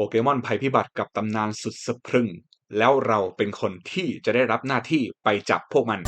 โปเกมอนภัยพิบัติกับตำนานสุดสะพรึง แล้วเราเป็นคนที่จะได้รับหน้าที่ไปจับพวกมัน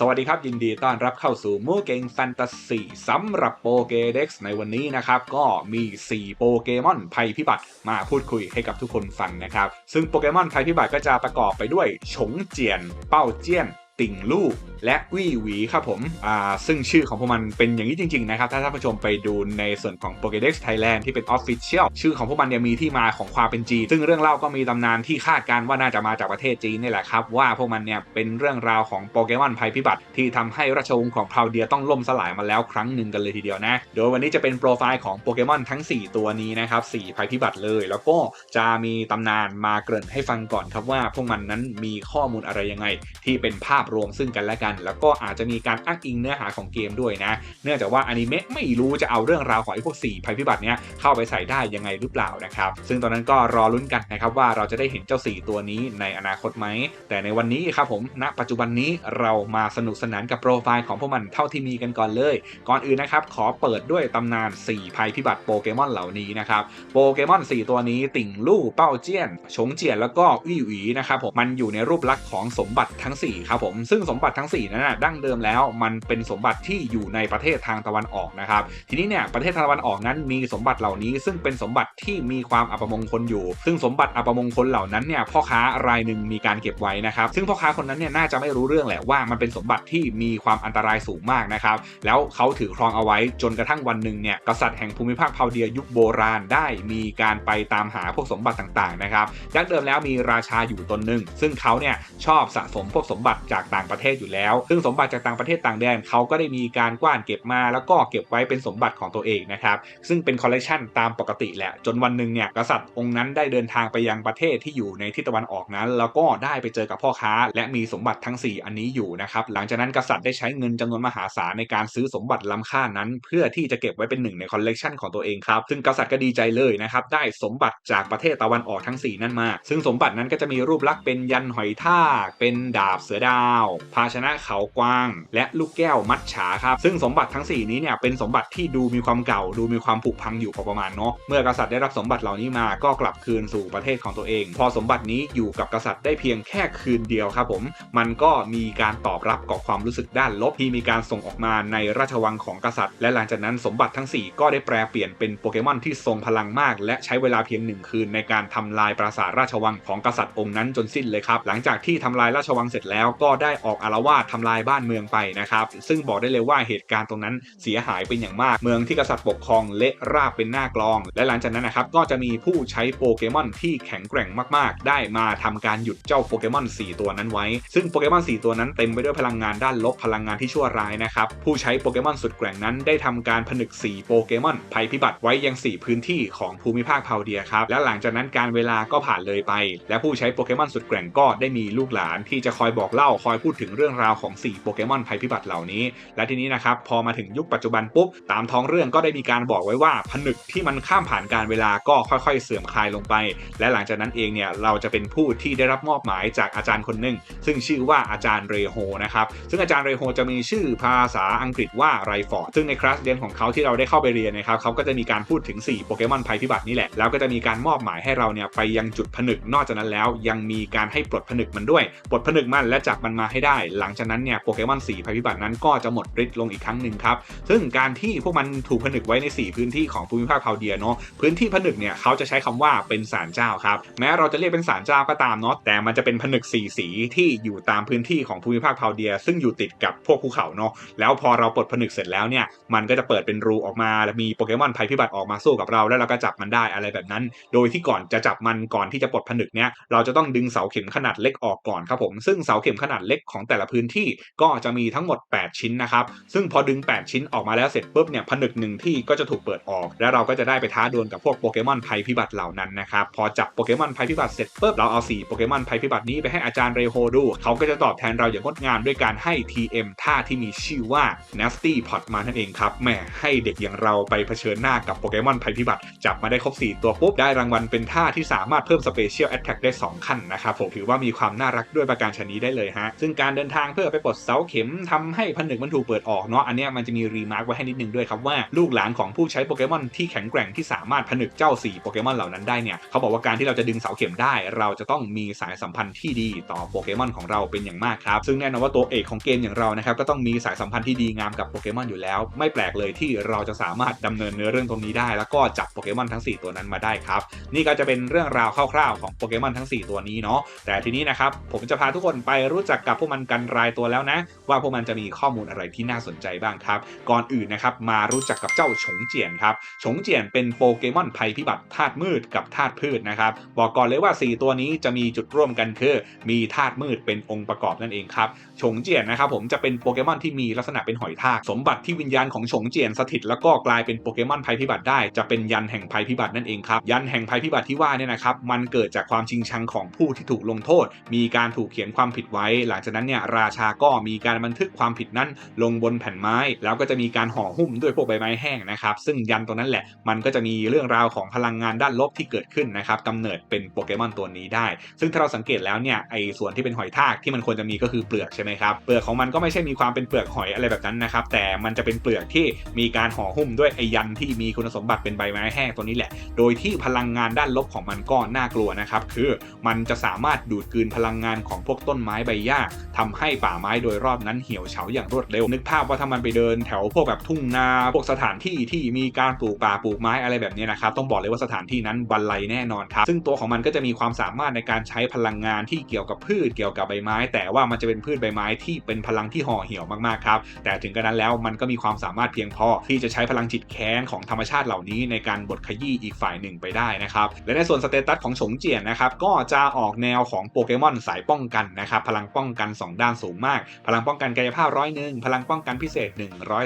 สวัสดีครับยินดีต้อนรับเข้าสู่มูเกงแฟนตาซีสำหรับโปเกเด็กในวันนี้นะครับ ก็มี 4 โปเกมอนภัยพิบัติมาพูดคุยให้กับทุกคนฟังนะครับ ซึ่งโปเกมอนภัยพิบัติก็จะประกอบไปด้วย ฉงเจียน เป้าเจี้ยน ติ่งลู่และวี่หวีครับผมอ่าซึ่งชื่อของพวกมันเป็นอย่างนี้จริง ๆ นะครับ ถ้าท่านผู้ชมไปดูในส่วนของ Pokédex Thailand ที่เป็น Official ชื่อของพวกมันเนี่ยมีที่มาของความเป็นจีนซึ่งเรื่องเล่าก็มีตำนานที่คาดการณ์ว่าน่าจะมาจากประเทศจีนนี่แหละครับ ว่าพวกมันเนี่ยเป็นเรื่องราวของโปเกมอนภัยพิบัติ ที่ทำให้ราชวงศ์ของพาวเดียต้องล่มสลายมาแล้วครั้งหนึ่งกันเลยทีเดียวนะ โดยวันนี้จะเป็นโปรไฟล์ของโปเกมอนทั้ง 4 ตัวนี้นะครับ4ภัยพิบัติเลย แล้วก็จะมีตำนานมาเกริ่นให้ฟังก่อนครับว่าพวกมันนั้นมีข้อมูลอะไรยังไง ที่เป็นภาพรวมซึ่งกันและกัน แล้วก็อาจจะมีการอ้างอิงเนื้อหาของเกมด้วยนะ เนื่องจากว่าอนิเมะไม่รู้จะเอาเรื่องราวของไอ้พวก 4 ภัยพิบัติเนี้ยเข้าไปใส่ได้ยังไงหรือเปล่านะครับ ซึ่งตอนนั้นก็รอลุ้นกันนะครับว่าเราจะได้เห็นเจ้า 4 ตัวนี้ในอนาคตไหม แต่ในวันนี้ครับผมณปัจจุบันนี้เรามาสนุกสนานกับโปรไฟล์ของพวกมันเท่าที่มีกันก่อนเลย ก่อนอื่นนะครับขอเปิดด้วยตำนาน 4 ภัยพิบัติโปเกมอนเหล่านี้นะครับโปเกมอน 4 ตัวนี้ติ่งลู่เป้าเจี้ยนชงเจียนแล้วก็วี่หวีนะครับผมมันอยู่ในรูปลักษณ์ของสมบัติทั้ง 4 ครับผมซึ่งสมบัติทั้ง4นั้นนะดั้งเดิมแล้วมันเป็นสมบัติที่อยู่ในประเทศทางตะวันออกนะครับ ทีนี้เนี่ยประเทศทางตะวันออกนั้นมีสมบัติเหล่านี้ ซึ่งเป็นสมบัติที่มีความอัปมงคลอยู่ ซึ่งสมบัติอัปมงคลเหล่านั้นเนี่ยพ่อค้ารายหนึ่งมีการเก็บไว้นะครับ ซึ่งพ่อค้าคนนั้นเนี่ยน่าจะไม่รู้เรื่องแหละว่ามันเป็นสมบัติที่มีความอันตรายสูงมากนะครับ แล้วเขาถือครองเอาไว้จนกระทั่งวันหนึ่งเนี่ยกษัตริย์แห่งภูมิภาคพาวเดียยุคโบราณได้มีการไปตามหาพวกสมบัติต่างๆนะครับดั้งเดิมแล้วมีราชาอยู่ตนหนึ่งซึ่งเขาเนี่ยชอบสะสมพวกสมบัติจากต่างประเทศอยู่แล้ว ซึ่งสมบัติจากต่างประเทศต่างแดนเขาก็ได้มีการกว้านเก็บมา แล้วก็เก็บไว้เป็นสมบัติของตัวเองนะครับ ซึ่งเป็นคอลเลกชันตามปกติแหละ จนวันหนึ่งเนี่ยกษัตริย์องค์นั้นได้เดินทางไปยังประเทศที่อยู่ในทิศตะวันออกนั้น แล้วก็ได้ไปเจอกับพ่อค้า และมีสมบัติทั้ง 4 อันนี้อยู่นะครับ หลังจากนั้นกษัตริย์ได้ใช้เงินจำนวนมหาศาลในการซื้อสมบัติล้ำค่านั้น เพื่อที่จะเก็บไว้เป็นหนึ่งในคอลเลกชันของตัวเองครับ ซึ่งกษัตริย์ก็ดีใจเลยนะครับได้สมบัติจากประเทศตะวันออกทั้ง 4 นั่นมา ซึ่งสมบัตินั้นก็จะมีรูปลักษณ์เป็นยันหอยทาเป็นดาบเสือดาวภาชนะเขากวาง และลูกแก้วมัดฉาครับ ซึ่งสมบัติทั้ง 4 นี้เนี่ยเป็นสมบัติที่ดูมีความเก่า ดูมีความผุพังอยู่พอประมาณเนาะเมื่อกษัตริย์ได้รับสมบัติเหล่านี้มาก็กลับคืนสู่ประเทศของตัวเอง พอสมบัตินี้อยู่กับกษัตริย์ได้เพียงแค่คืนเดียวครับผม มันก็มีการตอบรับกับความรู้สึกด้านลบที่มีการส่งออกมาในราชวังของกษัตริย์ และหลังจากนั้นสมบัติทั้ง 4 ก็ได้แปลเปลี่ยนเป็นโปเกมอนที่ทรงพลังมาก และใช้เวลาเพียงหนึ่งคืนในการทำลายปราสาทราชวังของกษัตริย์องค์นั้นจนสิ้นเลยครับหลังจากที่ทำลายราชวังเสร็จแล้วก็ได้ออกอารวาสทำลายบ้านเมืองไปนะครับ ซึ่งบอกได้เลยว่าเหตุการณ์ตรงนั้นเสียหายเป็นอย่างมาก เมืองที่กษัตริย์ปกครองเละราบเป็นหน้ากลอง และหลังจากนั้นนะครับก็จะมีผู้ใช้โปเกมอนที่แข็งแกร่งมากๆ ได้มาทำการหยุดเจ้าโปเกมอน4 ตัวนั้นไว้ ซึ่งโปเกมอน4 ตัวนั้นเต็มไปด้วยพลังงานด้านลบพลังงานที่ชั่วร้ายนะครับผู้ใช้โปเกมอนสุดแกร่งนั้นได้ทำการผนึก 4 โปเกมอนภัยพิบัติไว้ยัง 4 พื้นที่ของภูมิภาคพาวเดียครับและหลังจากนั้นการเวลาก็ผ่านเลยไป และผู้ใช้โปเกมอนสุดแกร่งก็ได้มีลูกหลานที่จะคอยบอกเล่าคอยพูดถึงเรื่องราวของ 4 โปเกมอนภัยพิบัติเหล่านี้ และทีนี้นะครับพอมาถึงยุคปัจจุบันปุ๊บ ตามท้องเรื่องก็ได้มีการบอกไว้ว่าผนึกที่มันข้ามผ่านการเวลาก็ค่อยๆ เสื่อมคลายลงไป และหลังจากนั้นเองเนี่ยเราจะเป็นผู้ที่ได้รับมอบหมายจากอาจารย์คนหนึ่งซึ่งชื่อว่าอาจารย์เรโฮนะครับซึ่งอาจารย์เรโฮจะมีชื่อภาษาอังกฤษว่าไรฟอร์ดซึ่งในคลาสเรียนของเขาที่เราได้เข้าไปเรียนนะครับเขาก็จะมีการพูดถึง 4 โปเกมอนภัยพิบัตินี่แหละแล้วก็จะมีการมอบหมายให้เราเนี่ยไปยังจุดผนึกนอกจากนั้นแล้ว ยังมีการให้ปลดผนึกมันด้วยปลดผนึกมันและจับมันมาให้ได้ หลังจากนั้นเนี่ยโปเกมอน4ภัยพิบัตินั้นก็จะหมดฤทธิ์ลงอีกครั้งหนึ่งครับ ซึ่งการที่พวกมันถูกผนึกไว้ใน 4 พื้นที่ของภูมิภาคพาวเดียเนาะพื้นที่ผนึกเนี่ยเขาจะใช้คำว่าเป็นศาลเจ้าครับแม้เราจะเรียกเป็นศาลเจ้าก็ตามเนาะแต่มันจะเป็นผนึกสีสีที่อยู่ตามพื้นที่ของภูมิภาคพาวเดีย ซึ่งอยู่ติดกับพวกภูเขาเนาะแล้วพอเราปลดผนึกเสร็จแล้วเนี่ยมันก็จะเปิดเป็นรูออกมาและมีโปเกมอนภัยพิบัติออกมาสู้กับเราแล้วเราก็จับมันได้อะไรแบบนั้น โดยที่ก่อนจะจับมันก่อนที่จะปลดผนึกเนี่ยเราจะต้องดึงเสาเข็มขนาดเล็กออกก่อนครับผมซึ่งเสาเข็มขนาดเล็กของแต่ละพื้นที่ก็จะมีทั้งหมด 8 ชิ้นนะครับ ซึ่งพอดึง 8 ชิ้นออกมาแล้วเสร็จปุ๊บเนี่ยผนึกหนึ่งที่ก็จะถูกเปิดออก แล้วเราก็จะได้ไปท้าดวลกับพวกโปเกมอนภัยพิบัติเหล่านั้นนะครับ พอจับโปเกมอนภัยพิบัติเสร็จปุ๊บเราเอา4โปเกมอนภัยพิบัตินี้ไปให้อาจารย์เรโฮดู เขาก็จะตอบแทนเราอย่างงดงามด้วยการให้ TM ท่าที่มีชื่อว่า Nasty Pot มานั่นเองครับแหมให้เด็กอย่างเราไปเผชิญหน้ากับโปเกมอนภัยพิบัติจับมาได้ครบ 4 ตัวปุ๊บได้รางวัลเป็นท่าที่สามารถเพิ่ม Special Attack ได้ 2 ขั้นนะครับผมถือว่ามีความน่ารักด้วยประการชนิดได้เลยฮะซึ่งการเดินทางเพื่อไปปลดเสาเข็มทำให้ผนึกมันถูกเปิดออกเนาะอันเนี้ยมันจะมีรีมาร์กไว้ให้นิดนึงด้วยครับว่าลูกหลานของผู้ใช้โปเกมอนที่แข็งแกร่งที่สามารถผนึกเจ้า4โปเกมอนเหล่านั้นได้เนี่ยเขาบอกว่าการที่เราจะดึงเสาเข็มได้ เราจะต้องมีสายสัมพันธ์ที่ดีต่อโปเกมอนของเราเป็นอย่างมากครับซึ่งแน่นอนว่าตัวเอกของเกมอย่างเรานะครับก็ต้องมีสายสัมพันธ์ที่ดีงามกับโปเกมอนอยู่แล้ว ไม่แปลกเลยที่เราจะสามารถดำเนินเนื้อเรื่องตรงนี้ได้ แล้วก็จับโปเกมอนทั้ง 4 ตัวนั้นมาได้ครับนี่ก็จะเป็นเรื่องราวคร่าวๆของโปเกมอนทั้ง 4 ตัวนี้เนาะแต่ทีนี้นะครับผมจะพาทุกคนไปรู้จักกับพวกมันกันรายตัวแล้วนะ ว่าพวกมันจะมีข้อมูลอะไรที่น่าสนใจบ้างครับ ก่อนอื่นนะครับมารู้จักกับเจ้าฉงเจียนครับฉงเจียนเป็นโปเกมอนภัยพิบัติธาตุมืดกับธาตุพืชนะครับบอกก่อนเลยว่า 4 ตัวนี้จะมีจุดร่วมกันคือมีธาตุมืดเป็นองค์ประกอบนั่นเองครับฉงเจียนนะครับผมจะเป็นโปเกมอนที่มีลักษณะเป็นหอยทากสมบัติที่วิญญาณของฉงเจียนสถิตแล้วก็กลายเป็นโปเกมอนภัยพิบัติได้ จะเป็นยันแห่งภัยพิบัตินั่นเองครับยันแห่งภัยพิบัติที่ว่าเนี่ยนะครับมันเกิดจากความชิงชังของผู้ที่ถูกลงโทษ มีการถูกเขียนความผิดไว้หลังจากนั้นเนี่ยราชาก็มีการบันทึกความผิดนั้นลงบนแผ่นไม้ แล้วก็จะมีการห่อหุ้มด้วยพวกใบไม้แห้งนะครับ ซึ่งยันตรงนั้นแหละมันก็จะมีเรื่องราวของพลังงานด้านลบที่เกิดขึ้นนะครับกำเนิดเป็นโปเกมอนตัวนี้ได้ ซึ่งถ้าเราสังเกตแล้วเนี่ยไอ้ส่วนที่เป็นหอยทากที่มันควรจะมีก็คือเปลือกใช่ไหมครับเปลือกของมันก็ไม่ใช่มีความเป็นเปลือกหอยอะไรแบบนั้นนะครับแต่มันจะเป็นเปลือกที่มีการห่อหุ้มด้วยไอ้ยันที่มีคุณสมบัติเป็นใบไม้แห้งตัวนี้แหละ โดยที่พลังงานด้านลบของมันก็น่ากลัวนะครับคือมันจะสามารถดูดกลืนพลังงานของพวกต้นไม้ใบหญ้าทำให้ป่าไม้โดยรอบนั้นเหี่ยวเฉาอย่างรวดเร็ว นึกภาพว่าถ้ามันไปเดินแถวพวกแบบทุ่งนา พวกสถานที่ที่มีการปลูกป่าปลูกไม้อะไรแบบนี้นะครับ ต้องบอกเลยว่าสถานที่นั้นบรรลัยแน่นอนครับ ซึ่งตัวของมันก็จะมีความสามารถในการใช้พลังงานที่เกี่ยวกับพืชเกี่ยวกับใบไม้ แต่ว่ามันจะเป็นพืชใบไม้ที่เป็นพลังที่ห่อเหี่ยวมากๆครับ แต่ถึงกระนั้นแล้วมันก็มีความสามารถเพียงพอ ที่จะใช้พลังจิตแค้นของธรรมชาติเหล่านี้ ในการบดขยี้อีกฝ่ายหนึ่งไปได้นะครับ และในส่วนสเตตัสของฉงเจียนนะครับก็จะออกแนวของโปเกมอนสายป้องกันนะครับพลังป้องกัน 2 ด้านสูงมาก พลังป้องกันกายภาพร้อยหนึ่งพลังป้องกันพิเศษ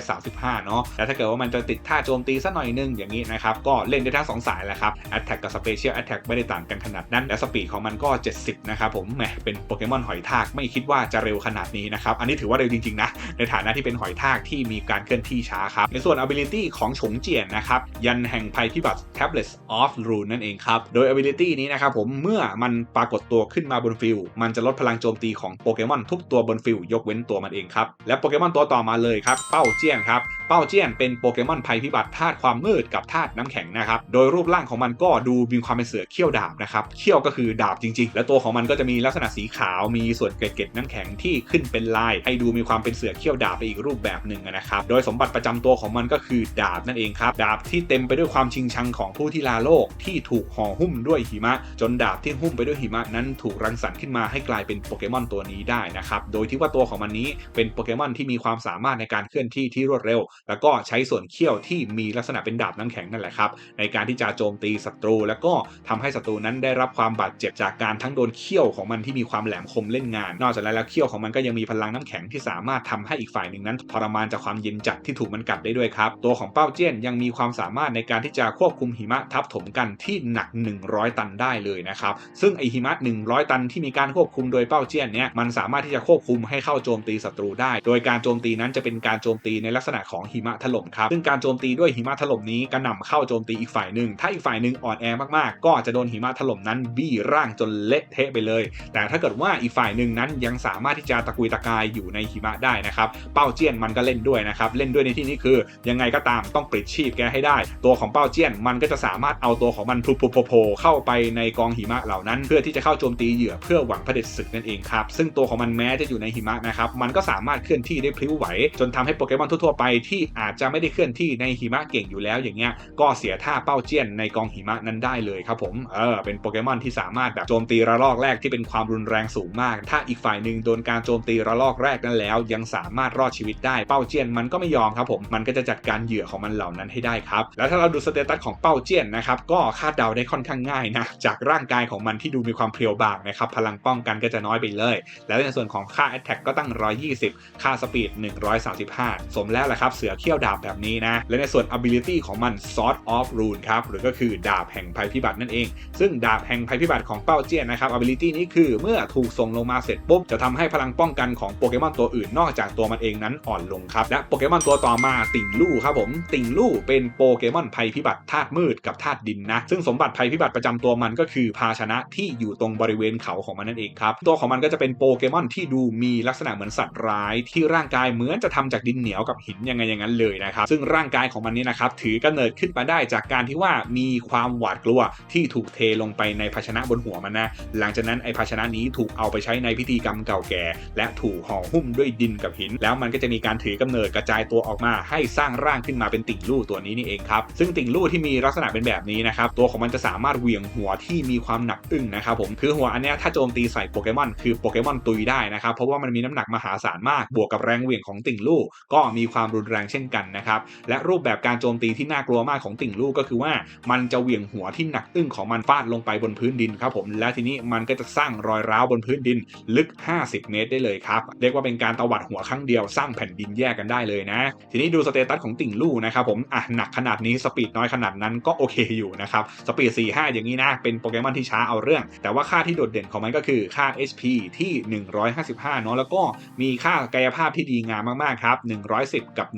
135 เนาะแต่ถ้าเกิดว่ามันจะติดท่าโจมตีสักหน่อยนึงอย่างนี้นะครับก็เล่นได้ทั้งสองสายแหละครับ Attack กับ Special Attack ไม่ได้ต่างกันขนาดนั้น และสปีดของมันก็ 70 นะครับผมแหมเป็นโปเกมอนหอยทากไม่คิดว่าจะเร็วขนาดนี้นะครับอันนี้ถือว่าเร็วจริงๆนะในฐานะที่เป็นหอยทากที่มีการเคลื่อนที่ช้าครับในส่วน ability ของฉงเจียนนะครับยันแห่งภัยพิบัติ Tablets of Rune นั่นเองครับโดย ability นี้นะครับผมเมื่อมันปรากฏตัวขึ้นมาบนฟิลมันจะลดพลังโจมตีของโปเกมอนทุกตัวบนฟิลยกเว้นตัวมันเองครับและโปเกมอนตัวต่อมาเลยครับเป้าเจี้ยนครับ เป้าเจี้ยนเป็นโปเกมอนภัยพิบัติธาตุความมืดกับธาตุน้ำแข็งนะครับ โดยรูปร่างของมันก็ดูมีความเป็นเสือเขี้ยวดาบนะครับ เขี้ยวก็คือดาบจริง ๆ และตัวของมันก็จะมีลักษณะสีขาว มีส่วนเกล็ดๆน้ำแข็งที่ขึ้นเป็นลาย ให้ดูมีความเป็นเสือเขี้ยวดาบไปอีกรูปแบบหนึ่งนะครับ โดยสมบัติประจำตัวของมันก็คือดาบนั่นเองครับ ดาบที่เต็มไปด้วยความชิงชังของผู้ที่ลาโลกที่ถูกห่อหุ้มด้วยหิมะ จนดาบที่หุ้มไปด้วยหิมะนั้นถูกรังสรรค์ขึ้นมาให้กลายเป็นโปเกมอนตัวนี้ได้นะครับ โดยที่ว่าตัวของมันนี้เป็นโปเกมอนที่มีความสามารถในการเคลื่อนที่ที่รวดเร็วแล้วก็ใช้ส่วนเขี้ยวที่มีลักษณะเป็นดาบน้ำแข็งนั่นแหละครับในการที่จะโจมตีศัตรู แล้วก็ทำให้ศัตรูนั้นได้รับความบาดเจ็บจากการทั้งโดนเขี้ยวของมันที่มีความแหลมคมเล่นงาน นอกจากนั้นแล้วเขี้ยวของมันก็ยังมีพลังน้ำแข็งที่สามารถทำให้อีกฝ่ายหนึ่งนั้นทรมานจากความเย็นจัดที่ถูกมันกัดได้ด้วยครับตัวของเป้าเจี้ยนยังมีความสามารถในการที่จะควบคุมหิมะทับถมกันที่หนัก 100 ตันได้เลยนะครับซึ่งไอหิมะ 100 ตันที่มีการควบคุมโดยเป้าเจี้ยนเนี้ยมันสามารถที่จะควบคุมให้เข้าโจมตีศัตรูได้ โดยการโจมตีนั้นจะเป็นการโจมตีในลักษณะของหิมะถล่มครับซึ่งการโจมตีด้วยหิมะถล่มนี้กระหน่ำเข้าโจมตีอีกฝ่ายหนึ่งถ้าอีกฝ่ายหนึ่งอ่อนแอมากๆ ก็จะโดนหิมะถล่มนั้นบี้ร่างจนเละเทะไปเลย แต่ถ้าเกิดว่าอีกฝ่ายหนึ่งนั้นยังสามารถที่จะตะกุยตะกายอยู่ในหิมะได้นะครับเป้าเจี้ยนมันก็เล่นด้วยนะครับเล่นด้วยในที่นี้คือยังไงก็ตามต้องปลิดชีพแกให้ได้ ตัวของเป้าเจี้ยนมันก็จะสามารถเอาตัวของมันพลุโผล่เข้าไปในกองหิมะเหล่านั้น เพื่อที่จะเข้าโจมตีเหยื่อเพื่อหวังเผด็จศึกนั่นเองครับซึ่งตัวของมันแม้จะอยู่ในหิมะนะครับมันก็สามารถเคลื่อนที่ได้พลิ้วไหว จนทำให้โปเกมอนทั่วๆไปทีอาจจะไม่ได้เคลื่อนที่ในหิมะเก่งอยู่แล้วอย่างเงี้ยก็เสียท่าเป้าเจี้ยนในกองหิมะนั้นได้เลยครับผมเออเป็นโปเกมอนที่สามารถแบบโจมตีระลอกแรกที่เป็นความรุนแรงสูงมาก ถ้าอีกฝ่ายหนึ่งโดนการโจมตีระลอกแรกนั้นแล้ว ยังสามารถรอดชีวิตได้เป้าเจี้ยนมันก็ไม่ยอมครับผมมันก็จะจัดการเหยื่อของมันเหล่านั้นให้ได้ครับแล้วถ้าเราดูสเตตัสของเป้าเจี้ยนนะครับก็คาดเดาได้ค่อนข้างง่ายนะจากร่างกายของมันที่ดูมีความเพรียวบางนะครับพลังป้องกันก็จะน้อยไปเลย แล้วในส่วนของค่า Attack ก็ตั้ง 120 ค่าสปีด135 สมแล้วแหละครับเสืสือเขี้ยวดาบแบบนี้นะ และในส่วน ability ของมัน Sword of Rune ครับ หรือก็คือดาบแห่งภัยพิบัตินั่นเอง ซึ่งดาบแห่งภัยพิบัติของเป้าเจี้ยนนะครับ ability นี้คือเมื่อถูกส่งลงมาเสร็จปุ๊บ จะทำให้พลังป้องกันของโปเกมอนตัวอื่นนอกจากตัวมันเองนั้นอ่อนลงครับ และโปเกมอนตัวต่อมาติ่งลู่ครับผม ติ่งลู่เป็นโปเกมอนภัยพิบัติธาตุมืดกับธาตุดินนะ ซึ่งสมบัติภัยพิบัติประจำตัวมันก็คือภาชนะที่อยู่ตรงบริเวณเขาของมันนั่นเองครับ ตัวของมันก็จะเป็นโปเกมอนที่ดูมีลักษณะเหมือนสัตว์ร้ายที่ร่างกายเหมือนจะทำจากดินเหนียวกับหินยังไงอย่างนั้นเลยนะครับ ซึ่งร่างกายของมันนี่นะครับถือกำเนิดขึ้นมาได้จากการที่ว่ามีความหวาดกลัวที่ถูกเทลงไปในภาชนะบนหัวมันนะหลังจากนั้นไอภาชนะนี้ถูกเอาไปใช้ในพิธีกรรมเก่าแก่ และถูกห่อหุ้มด้วยดินกับหิน แล้วมันก็จะมีการถือกำเนิดกระจายตัวออกมา ให้สร้างร่างขึ้นมาเป็นติ่งลู่ตัวนี้นี่เองครับซึ่งติ่งลู่ที่มีลักษณะเป็นแบบนี้นะครับตัวของมันจะสามารถเหวี่ยงหัวที่มีความหนักอึ้งนะครับผมคือหัวอันนี้ถ้าโจมตีใส่โปเกมอนคือโปเกมอนตุยได้นะครับเพราะว่ามันมีน้ำหนักมหาศาลมากบวกกับแรงเหวี่ยงของติ่งลู่ก็มีความรุนแรงเช่นกันนะครับ และรูปแบบการโจมตีที่น่ากลัวมากของติ่งลู่ก็คือว่ามันจะเหวี่ยงหัวที่หนักอึ้งของมันฟาดลงไปบนพื้นดินครับผมและทีนี้มันก็จะสร้างรอยร้าวบนพื้นดินลึก 50 เมตรได้เลยครับเรียกว่าเป็นการตวัดหัวครั้งเดียวสร้างแผ่นดินแยกกันได้เลยนะ ทีนี้ดูสเตตัสของติ่งลู่นะครับผมอะหนักขนาดนี้สปีดน้อยขนาดนั้นก็โอเคอยู่นะครับสปีด4-5 อย่างนี้นะเป็นโปเกมอนที่ช้าเอาเรื่อง แต่ว่าค่าที่โดดเด่นของมันก็คือค่า HP ที่ 155เนาะแล้วก็มีค่ากายภาพที่ดีงามมากๆครับ110 กับ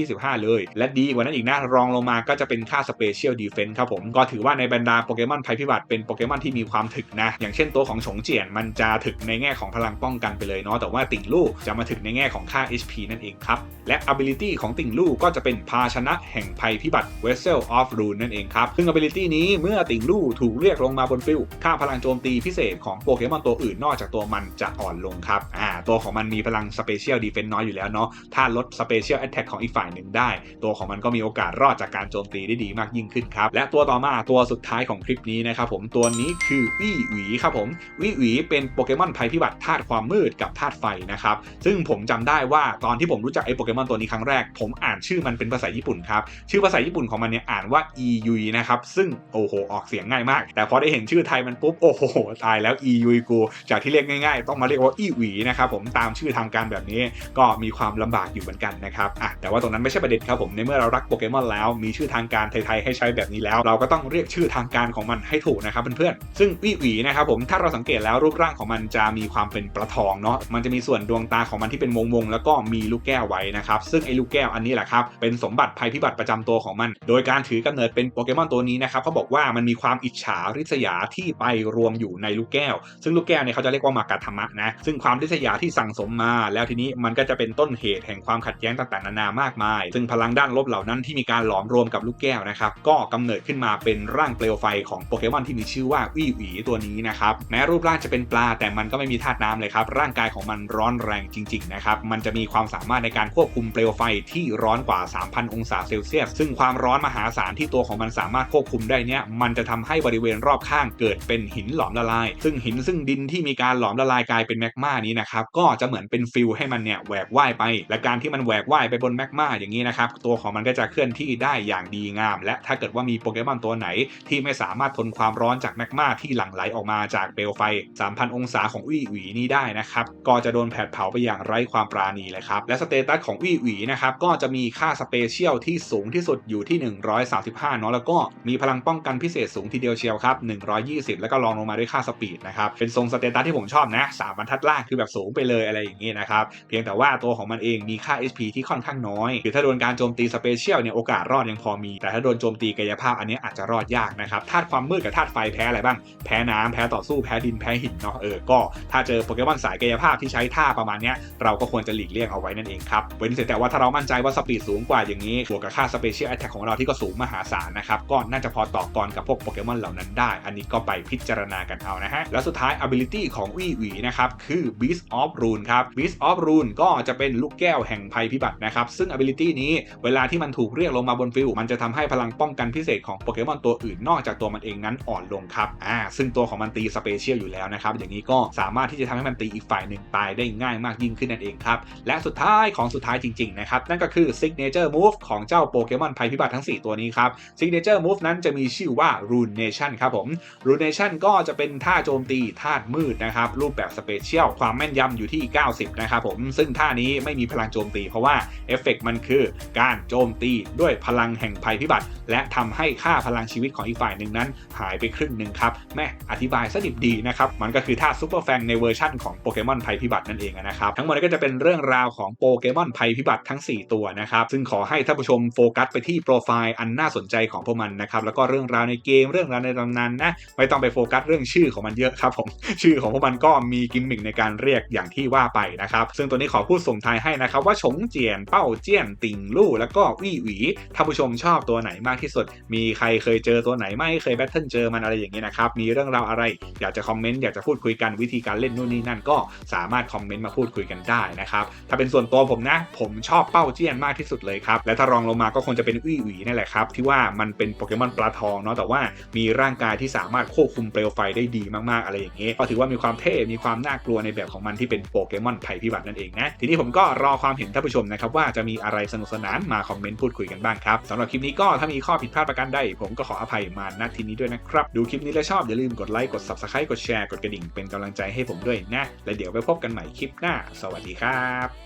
125 เลย และดีกว่านั้นอีกนะรองลงมาก็จะเป็นค่า Special Defense ครับผม ก็ถือว่าในบรรดาโปเกมอนภัยพิบัติเป็นโปเกมอนที่มีความถึกนะ อย่างเช่นตัวของฉงเจียนมันจะถึกในแง่ของพลังป้องกันไปเลยเนาะแต่ว่าติ่งลู่จะมาถึกในแง่ของค่า HP นั่นเองครับ และ ability ของติ่งลู่ก็จะเป็นภาชนะแห่งภัยพิบัติ Vessel of Rune นั่นเองครับ ซึ่ง ability นี้เมื่อติ่งลู่ถูกเรียกลงมาบนฟิลค่าพลังโจมตีพิเศษของโปเกมอนตัวอื่นนอกจากตัวมันจะอ่อนลงครับอ่าตัวของมันมีพลัง Special Defense น้อยอยู่แล้วเนาะถ้าลด Special Attack ของอีกฝ่ายหนึ่งได้ ตัวของมันก็มีโอกาสรอดจากการโจมตีได้ดีมากยิ่งขึ้นครับ และตัวต่อมาตัวสุดท้ายของคลิปนี้นะครับผมตัวนี้คือวี่หวีครับผมวี่หวีเป็นโปเกมอนภัยพิบัติธาตุความมืดกับธาตุไฟนะครับซึ่งผมจำได้ว่าตอนที่ผมรู้จักไอ้โปเกมอนตัวนี้ครั้งแรก ผมอ่านชื่อมันเป็นภาษาญี่ปุ่นครับชื่อภาษาญี่ปุ่นของมันเนี่ยอ่านว่าอียุยนะครับซึ่งโอ้โหออกเสียงง่ายมาก แต่พอได้เห็นชื่อไทยมันปุ๊บโอ้โหตายแล้วอียุยกูจากที่เรียกง่ายๆ ต้องมาเรียกว่าอีหวีนะครับผมตามชื่อทางการแบบนี้ก็มีความลำบากอยู่เหมือนกันนะครับอะแต่ว่าตรงนั้นไม่ใช่ประเด็นครับผมในเมื่อเรารักโปเกมอนแล้วมีชื่อทางการไทยๆให้ใช้แบบนี้แล้ว เราก็ต้องเรียกชื่อทางการของมันให้ถูกนะครับเพื่อนๆซึ่งอีหวีนะครับผมถ้าเราสังเกตแล้วรูปร่างของมันจะมีความเป็นปลาทองเนาะมันจะมีส่วนดวงตาของมันที่เป็นวงๆแล้วก็มีลูกแก้วไว้นะครับซึ่งไอ้ลูกแก้วอันนี้แหละครับเป็นสมบัติภัยพิบัติประจำตัวของมัน โดยการถือกำเนิดเป็นโปเกมอนตัวนี้นะครับเขาบอกว่ามันมีความอิจฉาริษยาที่ไปรวมอยู่ในลูกแก้ว ซึ่งลูกแก้วเนี่ยเขาจะเรียกว่ามากาธรรมะนะซึ่งความริษยาที่สั่งสมมา แล้วทีนี้มันก็จะเป็นต้นเหตุแห่งความขัดแย้งต่างๆนานามากมาย ซึ่งพลังด้านลบเหล่านั้นที่มีการหลอมรวมกับลูกแก้วนะครับ ก็กำเนิดขึ้นมาเป็นร่างเปลวไฟของโปเกมอนที่มีชื่อว่าวี่หวีตัวนี้นะครับ แม้รูปร่างจะเป็นปลาแต่มันก็ไม่มีธาตุน้ำเลยครับ ร่างกายของมันร้อนแรงจริง ๆ นะครับ มันจะมีความสามารถในการควบคุมเปลวไฟที่ร้อนกว่า 3,000 องศาเซลเซียส ซึ่งความร้อนมหาศาลที่ตัวของมันสามารถควบคุมได้เนี่ย มันจะทำให้บริเวณรอบข้างเกิดเป็นหินหลอมละลาย ซึ่งหินซึ่งดินที่มีการหลอมละลายกลายเป็นแมกมานี้นะครับ ก็จะเหมือนเป็นฟิลให้มันเนี่ยแหวกว่ายไป และการที่มันแหวกว่ายไปบนแมกมาอย่างนี้นะครับ ตัวของมันก็จะเคลื่อนที่ได้อย่างดีงาม และถ้าเกิดว่ามีโปเกมอนตัวไหน ที่ไม่สามารถทนความร้อนจากแมกมาที่หลั่งไหลออกมาจากเปลวไฟ 3,000 องศาของวี่หวีนี้ได้นะครับ ก็จะโดนแผดเผาไปอย่างไร้ความปราณีเลยครับ และสเตตัสของวี่หวีนะครับ ก็จะมีค่าสเปเชียลที่สูงที่สุดอยู่ที่ 135เนาะแล้วก็มีพลังป้องกันพิเศษสูงทีเดียวเชียวครับ 120 แล้วก็รองลงมาด้วยค่าสปีดนะครับ เป็นทรงสเตตัสที่ผมชอบนะ 3 บรรทัดล่างคือแบบสูงไปเลยอะไรอย่างงี้นะครับ เพียงแต่ว่าตัวของมันเองมีค่า HP ที่ค่อนข้างน้อยคือถ้าโดนการโจมตีสเปเชียลเนี่ยโอกาสรอดยังพอมี แต่ถ้าโดนโจมตีกายภาพอันนี้อาจจะรอดยากนะครับธาตุความมืดกับธาตุไฟแพ้อะไรบ้าง แพ้น้ำแพ้ต่อสู้แพ้ดินแพ้หินเนาะเออก็ถ้าเจอโปเกมอนสายกายภาพที่ใช้ท่าประมาณเนี้ยเราก็ควรจะหลีกเลี่ยงเอาไว้นั่นเองครับเว้นเสียแต่ว่าถ้าเรามั่นใจว่าสปีดสูงกว่าอย่างนี้บวกกับค่าสเปเชียลแอตแทกของเราที่ก็สูงมหาศาลนะครับก็น่าจะพอต่อกรกับพวกโปเกมอนเหล่านั้นได้ อันนี้ก็ไปพิจารณากันเอานะฮะแล้วสุดท้าย ability ของวี่หวีนะครับคือ Beast of Rune ครับ Beast of Rune ก็จะเป็นลูกแก้วแห่งภัยพิบัตินะครับซง ability นี้เวลาที่มันถูกเรียกลงมาบนฟิลมันจะทำให้พลังป้องกันพิเศษของโปเกมอนตัวอื่นนอกจากตัวมันเองนั้นอ่อนลงครับอ่าซึ่งตัวของมันตีสเปเชียลอยู่แล้วนะครับอย่างนี้ก็สามารถที่จะทำให้มันตีอีกฝ่ายหนึ่งตายได้ง่ายมากยิ่งขึ้นนั่นเองครับและสุดท้ายของสุดท้ายจริงๆนะครับนั่นก็คือ Signature Move ของเจ้าโปเกมอนภัยพิบัติทั้ง 4 ตัวนี้ครับ Signature Move นั้นจะมีชื่อว่า Runation ครับผม Runation ก็จะเป็นท่าโจมตีธาตุมืดนะครับรูปแบบสเปเชียลความแม่นยำอยู่ที่ 90 นะครับผมซึ่งท่านี้ไม่มีพลังโจมตีเพราะว่าเอฟเฟกมันคือ การโจมตีด้วยพลังแห่งภัยพิบัติ และทำให้ค่าพลังชีวิตของอีกฝ่ายหนึ่งนั้น หายไปครึ่งหนึ่งครับแม่อธิบายสดิบดีนะครับมันก็คือท่าซูเปอร์แฟงในเวอร์ชั่นของโปเกมอนภัยพิบัตินั่นเองนะครับทั้งหมดนี้ก็จะเป็นเรื่องราวของโปเกมอนภัยพิบัติทั้ง 4 ตัวนะครับซึ่งขอให้ท่านผู้ชมโฟกัสไปที่โปรไฟล์อันน่าสนใจของพวกมันนะครับแล้วก็เรื่องราวในเกมเรื่องราวในตำนานนะไม่ต้องไปโฟกัสเรื่องชื่อของมันเยอะครับผมชื่อของพวกมันก็มีกิมมิคในการเรียกอย่างที่ว่าไปนะครับซึ่งตัวนี้ขอพูดส่งท้ายให้นะครับว่าฉงเจียนเป้าเจี้ยนติ่งลู่แล้วก็วี่หวีท่านผู้ชมชอบตัวไหนมากที่สุด มีใครเคยเจอตัวไหนไม่เคยแบทเทิลเจอมันอะไรอย่างนี้นะครับ มีเรื่องราวอะไร อยากจะคอมเมนต์อยากจะพูดคุยกันวิธีการเล่นนู่นนี่นั่นก็สามารถคอมเมนต์มาพูดคุยกันได้นะครับถ้าเป็นส่วนตัวผมนะ ผมชอบเป้าเจี้ยนมากที่สุดเลยครับและถ้ารองลงมาก็คงจะเป็นวี่หวีนั่นแหละครับที่ว่ามันเป็นโปเกมอนปลาทองเนาะแต่ว่ามีร่างกายที่สามารถควบคุมเปลวไฟได้ดีมากๆอะไรอย่างเงี้ยก็ถือว่ามีความเท่มีความน่ากลัวในแบบของมันที่เป็นโปเกมอนภัยพิบัตินั่นเองนะทีนี้ผมก็รอความเห็นท่านผู้ชมนะครับว่าจะมีอะไรสนุกสนานมาคอมเมนต์พูดคุยกันบ้างครับสำหรับคลิปนี้ก็ถ้ามีข้อผิดพลาดประการใดผมก็ขออภัยมาณที่นี้ด้วยนะครับดูคลิปนี้แล้วชอบอย่าลืมกดไลค์กด subscribe กดแชร์กดกระดิ่งเป็นกำลังใจให้ผมด้วยนะ และเดี๋ยวไปพบกันใหม่คลิปหน้า สวัสดีครับ